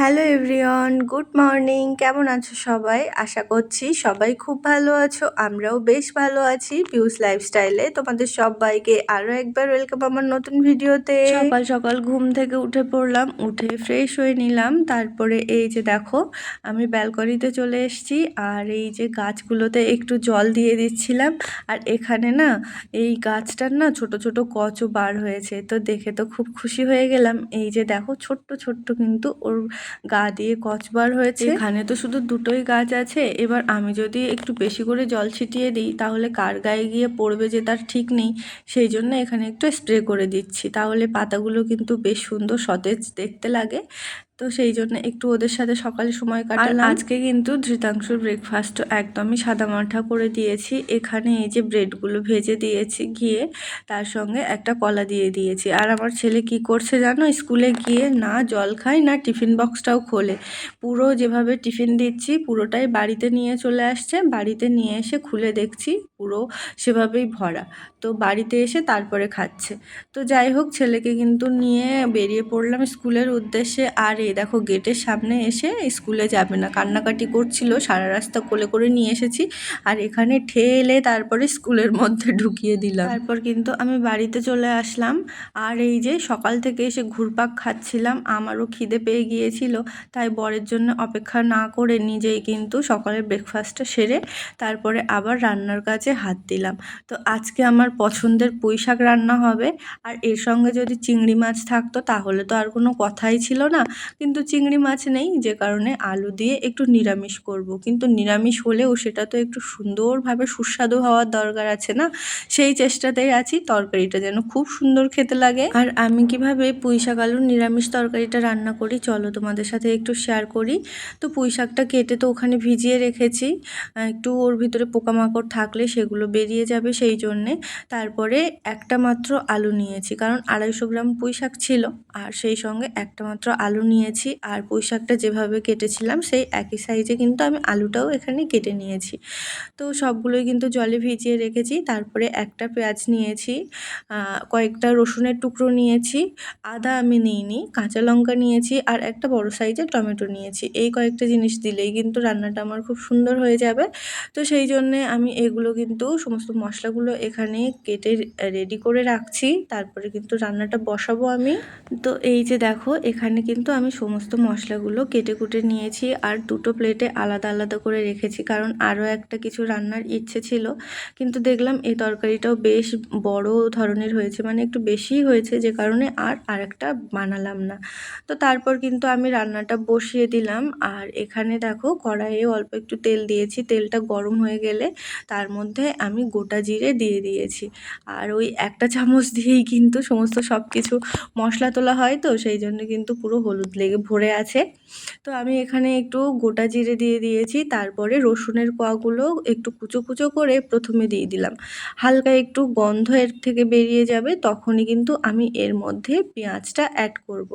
Hello everyone, good morning. কেমন আছো সবাই? আশা করছি সবাই খুব ভালো আছো, আমরাও বেশ ভালো আছি পিউস লাইফস্টাইলে। তোমাদের সবাইকে আরও একবার ওয়েলকাম আমার নতুন ভিডিওতে। সকাল সকাল ঘুম থেকে উঠে পড়লাম, উঠে ফ্রেশ হয়ে নিলাম। তারপরে এই যে দেখো, আমি ব্যালকনিতে চলে এসেছি, আর এই যে গাছগুলোতে একটু জল দিয়ে দিচ্ছিলাম। আর এখানে না, এই গাছটার না ছোট ছোট কচও বার হয়েছে। তো দেখে তো খুব খুশি হয়ে গেলাম। এই যে দেখো, ছোট্ট ছোট্ট কিন্তু ওর গা দিয়ে কচবার হয়েছে। এখানে তো শুধু দুটোই গাছ আছে। এবার আমি যদি একটু বেশি করে জল ছিটিয়ে দিই, তাহলে কার গায়ে গিয়ে পড়বে যে তার ঠিক নেই, সেই জন্য এখানে একটু স্প্রে করে দিচ্ছি। তাহলে পাতাগুলো কিন্তু বেশ সুন্দর সতেজ দেখতে লাগে। তো সেই জন্য একটু ওদের সাথে সকালে সময় কাটালাম। আজকে কিন্তু ধৃতাংশুর ব্রেকফাস্ট একদমই সাদা মাঠা করে দিয়েছি। এখানে এই যে ব্রেডগুলো ভেজে দিয়েছি গিয়ে তার সঙ্গে একটা কলা দিয়ে দিয়েছি। আর আমার ছেলে কি করছে জানো? স্কুলে গিয়ে না জল খায় না টিফিন বক্সটাও খোলে। পুরো যেভাবে টিফিন দিচ্ছি পুরোটাই বাড়িতে নিয়ে চলে আসছে। বাড়িতে নিয়ে এসে খুলে দেখছি পুরো সেভাবেই ভরা। তো বাড়িতে এসে তারপরে খাচ্ছে। তো যাই হোক ছেলেকে কিন্তু নিয়ে বেরিয়ে পড়লাম স্কুলের উদ্দেশ্যে। আর এই দেখো গেটের সামনে এসে স্কুলে যাবে না। কান্নাকাটি করছিল, সারা রাস্তা কোলে করে নিয়ে এসেছি আর এখানে ঠেলে তারপরে স্কুলের মধ্যে ঢুকিয়ে দিলাম। তারপর কিন্তু আমি বাড়িতে চলে আসলাম। আর এই যে সকাল থেকে এসে ঘুরপাক খাচ্ছিলাম, আমারও খিদে পেয়ে গিয়েছিল। তাই বরের জন্য অপেক্ষা না করে নিজেই কিন্তু সকালের ব্রেকফাস্টটা সেরে তারপরে আবার রান্নার কাজে হাত দিলাম। তো আজকে আমার পছন্দের পুঁই শাক রান্না হবে। আর এর সঙ্গে যদি চিংড়ি মাছ থাকতো তাহলে তো আর কোনো কথাই ছিল না। কিন্তু চিংড়ি মাছ নেই, যে কারণে আলু দিয়ে একটু নিরামিষ করব। কিন্তু নিরামিষ হলেও সেটা তো একটু সুন্দরভাবে সুস্বাদু হওয়ার দরকার আছে না? সেই চেষ্টাতেই আছি, তরকারিটা যেন খুব সুন্দর খেতে লাগে। আর আমি কীভাবে পুঁই শাক আলুর নিরামিষ তরকারিটা রান্না করি, চলো তোমাদের সাথে একটু শেয়ার করি। তো পুঁই শাকটা কেটে তো ওখানে ভিজিয়ে রেখেছি। একটু ওর ভিতরে পোকামাকড় থাকলে সেগুলো বেরিয়ে যাবে সেই জন্যে। তারপরে একটা মাত্র আলু নিয়েছি, কারণ আড়াইশো গ্রাম পুঁই শাক ছিল। আর সেই সঙ্গে একটা মাত্র আলু নিয়ে নিয়েছি আর পুঁই শাকটা যেভাবে কেটেছিলাম সেই একই সাইজে কিন্তু আমি আলুটাও এখানে কেটে নিয়েছি। তো সবগুলোই কিন্তু জলে ভিজিয়ে রেখেছি, তারপরে একটা পেঁয়াজ নিয়েছি কয়েকটা রসুনের টুকরো নিয়েছি, আদা আমি নিইনি, কাঁচা লঙ্কা নিয়েছি আর একটা বড় সাইজের টমেটো নিয়েছি। এই কয়েকটা জিনিস দিলেই কিন্তু রান্নাটা আমার খুব সুন্দর হয়ে যাবে। তো সেই জন্যে আমি এগুলো কিন্তু সমস্ত মশলাগুলো এখানে কেটে রেডি করে রাখছি, তারপরে কিন্তু রান্নাটা বসাবো আমি। তো এই যে দেখো, এখানে কিন্তু আমি সমস্ত মশলাগুলো কেটে কুটে নিয়েছি আর দুটো প্লেটে আলাদা আলাদা করে রেখেছি, কারণ আরও একটা কিছু রান্নার ইচ্ছে ছিল। কিন্তু দেখলাম এই তরকারিটাও বেশ বড় ধরনের হয়েছে মানে একটু বেশিই হয়েছে যে কারণে আর আরেকটা বানালাম না। তো তারপর কিন্তু আমি রান্নাটা বসিয়ে দিলাম আর এখানে দেখো কড়াইয়ে অল্প একটু তেল দিয়েছি, তেলটা গরম হয়ে গেলে তার মধ্যে আমি গোটা জিরে দিয়ে দিয়েছি। আর ওই একটা চামচ দিয়েই কিন্তু সমস্ত সব কিছু মশলা তোলা হয় তো, সেই জন্য কিন্তু পুরো হলুদ লেগে ভরে আছে। তো আমি এখানে একটু গোটা জিরে দিয়ে দিয়েছি, তারপরে রসুনের কোয়াগুলো একটু কুচো কুচো করে প্রথমে দিয়ে দিলাম। হালকা একটু গন্ধ এর থেকে বেরিয়ে যাবে, তখনই কিন্তু আমি এর মধ্যে পেঁয়াজটা অ্যাড করব।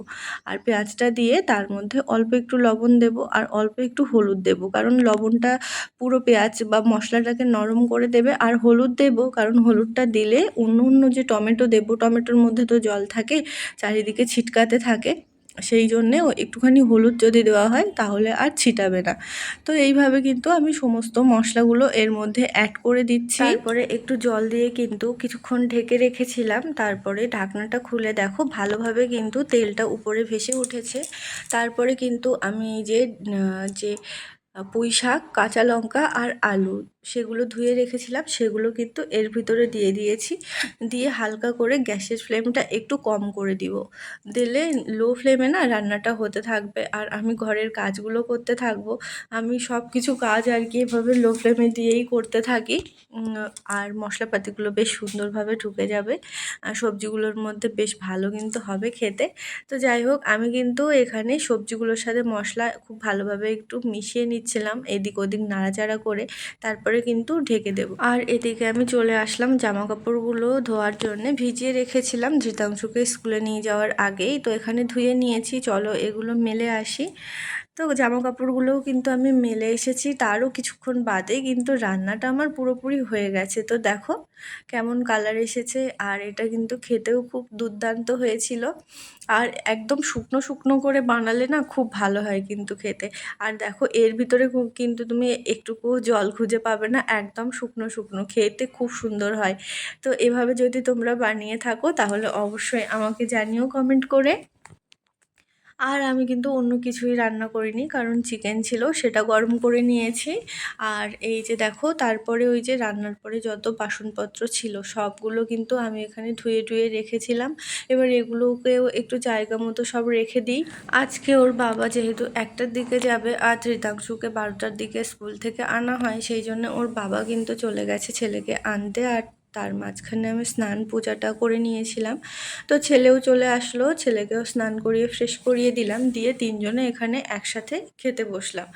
আর পেঁয়াজটা দিয়ে তার মধ্যে অল্প একটু লবণ দেব আর অল্প একটু হলুদ দেব, কারণ লবণটা পুরো পেঁয়াজ বা মশলাটাকে নরম করে দেবে আর হলুদ দেব, কারণ হলুদটা দিলে অন্য অন্য যে টমেটো দেব, টমেটোর মধ্যে তো জল থাকে, চারিদিকে ছিটকাতে থাকে। সেই জন্যে একটুখানি হলুদ যদি দেওয়া হয় তাহলে আর ছিটাবে না। তো এইভাবে কিন্তু আমি সমস্ত মশলাগুলো এর মধ্যে অ্যাড করে দিচ্ছি। তারপরে একটু জল দিয়ে কিন্তু কিছুক্ষণ ঢেকে রেখেছিলাম। তারপরে ঢাকনাটা খুলে দেখো, ভালোভাবে কিন্তু তেলটা উপরে ভেসে উঠেছে। তারপরে কিন্তু আমি যে যে পুঁই শাক কাঁচা লঙ্কা আর আলু সেগুলো ধুয়ে রেখেছিলাম, সেগুলো কিন্তু এর ভিতরে দিয়ে দিয়েছি। দিয়ে হালকা করে গ্যাসের ফ্লেমটা একটু কম করে দিব। দিলে লো ফ্লেমে না রান্নাটা হতে থাকবে। আর আমি ঘরের কাজগুলো করতে থাকব। আমি সব কিছু কাজ আর কি এভাবে লো ফ্লেমে দিয়েই করতে থাকি। আর মশলাপাতিগুলো বেশ সুন্দরভাবে ঢুকে যাবে। আর সবজিগুলোর মধ্যে বেশ ভালো কিন্তু হবে খেতে। তো যাই হোক, আমি কিন্তু এখানে সবজিগুলোর সাথে মশলা খুব ভালোভাবে একটু মিশিয়ে নিচ্ছিলাম, এদিক ওদিক নাড়াচাড়া করে। তারপর তারপরে কিন্তু ঢেকে দেব। আর এদিকে আমি চলে আসলাম জামা কাপড়গুলো ধোয়ার জন্য। ভিজিয়ে রেখেছিলাম ধৃতাংশুকে স্কুলে নিয়ে যাওয়ার আগেই। তো এখানে ধুয়ে নিয়েছি। চলো এগুলো মেলে আসি। তো জামা কাপড়গুলোও কিন্তু আমি মেলে এসেছি। তারও কিছুক্ষণ বাদে কিন্তু রান্নাটা আমার পুরোপুরি হয়ে গেছে। তো দেখো কেমন কালার এসেছে আর এটা কিন্তু খেতেও খুব দুর্দান্ত হয়েছিল। আর একদম শুকনো শুকনো করে বানালে না খুব ভালো হয় কিন্তু খেতে। আর দেখো এর ভিতরে কিন্তু তুমি একটুকু জল খুঁজে পাবে না, একদম শুকনো শুকনো। খেতে খুব সুন্দর হয়। তো এভাবে যদি তোমরা বানিয়ে থাকো তাহলে অবশ্যই আমাকে জানিও কমেন্ট করে। আর আমি কিন্তু অন্য কিছুই রান্না করিনি, কারণ চিকেন ছিল, সেটা গরম করে নিয়েছি। আর এই যে দেখো, তারপরে ওই যে রান্নার পরে যত বাসনপত্র ছিল, সবগুলো কিন্তু আমি এখানে ধুয়ে ধুয়ে রেখেছিলাম। এবার এগুলোকেও একটু জায়গা মতো সব রেখে দিই। আজকে ওর বাবা যেহেতু একটার দিকে যাবে, আর ধৃতাংশুকে বারোটার দিকে স্কুল থেকে আনা হয়, সেই জন্য ওর বাবা কিন্তু চলে গেছে ছেলেকে আনতে। আর তার মাঝখানে আমি স্নান পূজাটা করে নিয়েছিলাম। তো ছেলেও চলে আসলো, ছেলেকেও স্নান করিয়ে ফ্রেশ করিয়ে দিলাম, দিয়ে তিনজনে এখানে একসাথে খেতে বসলাম।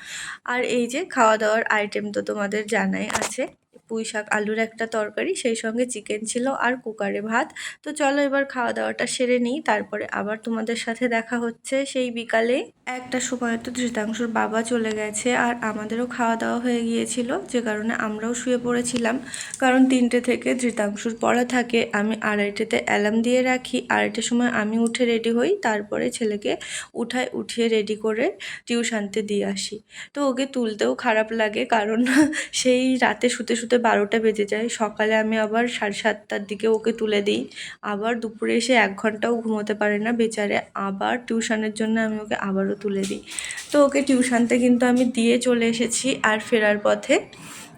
আর এই যে খাওয়া দাওয়ার আইটেম তো তোমাদের জানাই আছে। পুঁই শাক, আলুর একটা তরকারি, সেই সঙ্গে চিকেন ছিল আর কুকারে ভাত। তো চলো এবার খাওয়া দাওয়াটা সেরে নিই, তারপরে আবার তোমাদের সাথে দেখা হচ্ছে সেই বিকালে। একটা সময় তো ধৃতাংশুর বাবা চলে গেছে আর আমাদেরও খাওয়া দাওয়া হয়ে গিয়েছিল, যে কারণে আমরাও শুয়ে পড়েছিলাম। কারণ তিনটে থেকে ধৃতাংশুর পড়া থাকে, আমি আড়াইটেতে অ্যালার্ম দিয়ে রাখি, আড়াইটের সময় আমি উঠে রেডি হই, তারপরে ছেলেকে উঠায় উঠিয়ে রেডি করে টিউশানতে দিয়ে আসি। তো ওকে তুলতেও খারাপ লাগে, কারণ সেই রাতে শুতে শুতে বারোটা বেজে যায়। সকালে আমি আবার সাড়ে সাতটার দিকে ওকে তুলে দিই। আবার দুপুরে এসে এক ঘন্টাও ঘুমোতে পারে না বেচারে। আবার টিউশনের জন্য আমি ওকে আবারও তুলে দিই। তো ওকে টিউশনতে কিন্তু আমি দিয়ে চলে এসেছি আর ফেরার পথে।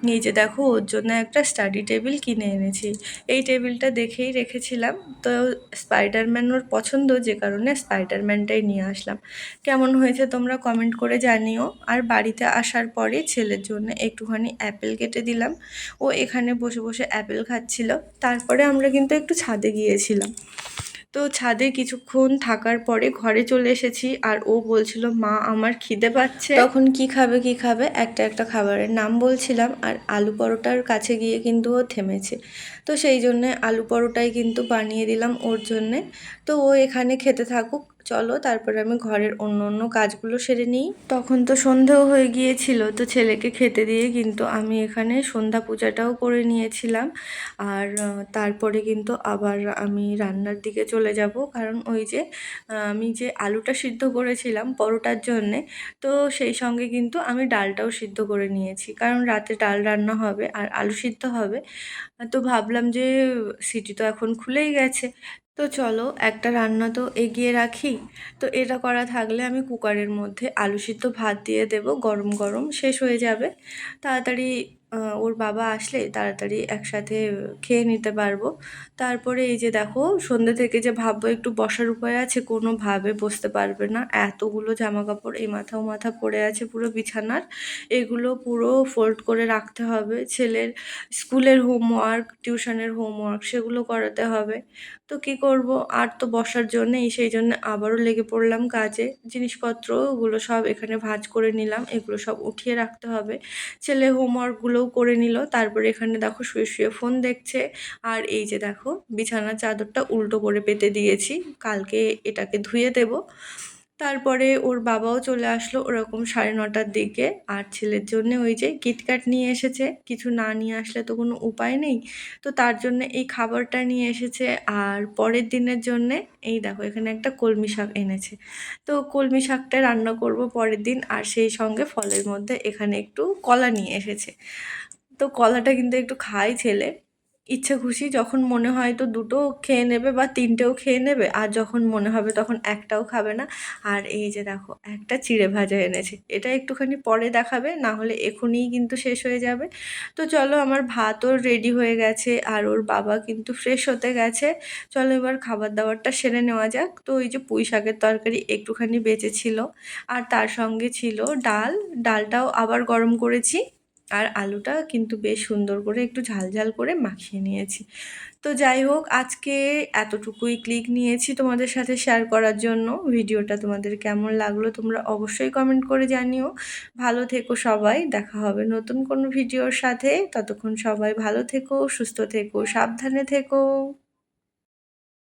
নিজে দেখো, ওর জন্য একটা স্টাডি টেবিল কিনে এনেছি। এই টেবিলটা দেখেই রেখেছিলাম। তো স্পাইডারম্যান ওর পছন্দ, যে কারণে স্পাইডারম্যানটাই নিয়ে আসলাম। কেমন হয়েছে তোমরা কমেন্ট করে জানিও। আর বাড়িতে আসার পরে ছেলের জন্য একটুখানি অ্যাপেল কেটে দিলাম। ও এখানে বসে বসে অ্যাপেল খাচ্ছিল। তারপরে আমরা কিন্তু একটু ছাদে গিয়েছিলাম। তো ছাদে কিছুক্ষণ থাকার পরে ঘরে চলে এসেছি আর ও বলছিল, মা, আমার খিদে পাচ্ছে। তখন কি খাবে কি খাবে, একটা একটা খাবারের নাম বলছিলাম আর আলু পরোটার কাছে গিয়ে কিন্তু ও থেমেছে। তো সেই জন্যে আলু পরোটাই কিন্তু বানিয়ে দিলাম ওর জন্যে। তো ও এখানে খেতে থাকুক চলো, তারপরে আমি ঘরের অন্য অন্য কাজগুলো সেরে নিই। তখন তো সন্ধেও হয়ে গিয়েছিল, তো ছেলেকে খেতে দিয়ে কিন্তু আমি এখানে সন্ধ্যা পূজাটাও করে নিয়েছিলাম। আর তারপরে কিন্তু আবার আমি রান্নার দিকে চলে যাব, কারণ ওই যে আমি যে আলুটা সিদ্ধ করেছিলাম পরোটার জন্যে, তো সেই সঙ্গে কিন্তু আমি ডালটাও সিদ্ধ করে নিয়েছি। কারণ রাতে ডাল রান্না হবে আর আলু সিদ্ধ হবে, তো ভাবলাম যে সিটি তো এখন খুলেই গেছে তো চলো, একটা রান্না তো এগিয়ে রাখি। তো এটা করা থাকলে আমি কুকারের মধ্যে আলু সিদ্ধ ভাত দিয়ে দেব, গরম গরম, শেষ হয়ে যাবে। তাড়াতাড়ি ওর বাবা আসলে তাড়াতাড়ি একসাথে খেয়ে নিতে পারব। তারপরে এই যে দেখো সন্ধ্যে থেকে যে ভাববো একটু বসার উপায় আছে, কোনোভাবে বসতে পারবে না। এতগুলো জামা কাপড় এই মাথা ও মাথা পড়ে আছে পুরো বিছানার। এগুলো পুরো ফোল্ড করে রাখতে হবে। ছেলের স্কুলের হোমওয়ার্ক টিউশনের হোমওয়ার্ক সেগুলো করাতে হবে। তো কি করব? আর তো বসার জন্যেই, সেই জন্য আবারও লেগে পড়লাম কাজে। জিনিসপত্র ওগুলো সব এখানে ভাজ করে নিলাম। এগুলো সব উঠিয়ে রাখতে হবে। ছেলে হোমওয়ার্কগুলোও করে নিল। তারপরে এখানে দেখো শুয়ে শুয়ে ফোন দেখছে। আর এই যে দেখো বিছানার চাদরটা উল্টো করে পেতে দিয়েছি। কালকে এটাকে ধুয়ে দেব। তারপরে ওর বাবাও চলে আসলো ওরকম সাড়ে নটার দিকে। আর ছেলের জন্য ওই যে কিটক্যাট নিয়ে এসেছে। কিছু না নিয়ে আসলে তো কোনো উপায় নেই। তো তার জন্য এই খাবারটা নিয়ে এসেছে। আর পরের দিনের জন্যে এই দেখো এখানে একটা কলমি শাক এনেছে। তো কলমি শাকটা রান্না করব পরের দিন। আর সেই সঙ্গে ফলের মধ্যে এখানে একটু কলা নিয়ে এসেছে। তো কলাটা কিন্তু একটু খায় ছেলে। ইচ্ছে খুশি যখন মনে হয় তো দুটো খেয়ে নেবে বা তিনটেও খেয়ে নেবে, আর যখন মনে হবে তখন একটাও খাবে না। আর এই যে দেখো, একটা চিড়ে ভাজা এনেছে। এটা একটুখানি পরে দেখাবে, না হলে এখনই কিন্তু শেষ হয়ে যাবে। তো চলো, আমার ভাতও রেডি হয়ে গেছে, আর ওর বাবা কিন্তু ফ্রেশ হতে গেছে। চলো এবার খাবার দাবারটা সেরে নেওয়া যাক। তো ওই যে পুঁই শাকের তরকারি একটুখানি বেঁচে ছিল আর তার সঙ্গে ছিল ডাল। ডালটাও আবার গরম করেছি। আর আলুটা কিন্তু বেশ সুন্দর করে একটু ঝাল ঝাল করে মাখিয়ে নিয়েছি। তো যাই হোক, আজকে এতটুকুই ক্লিক নিয়েছি তোমাদের সাথে শেয়ার করার জন্য। ভিডিওটা তোমাদের কেমন লাগল তোমরা অবশ্যই কমেন্ট করে জানিও। ভালো থেকো সবাই, দেখা হবে নতুন কোনো ভিডিওর সাথে। ততক্ষণ সবাই ভালো থেকো, সুস্থ থেকো, সাবধানে থেকো।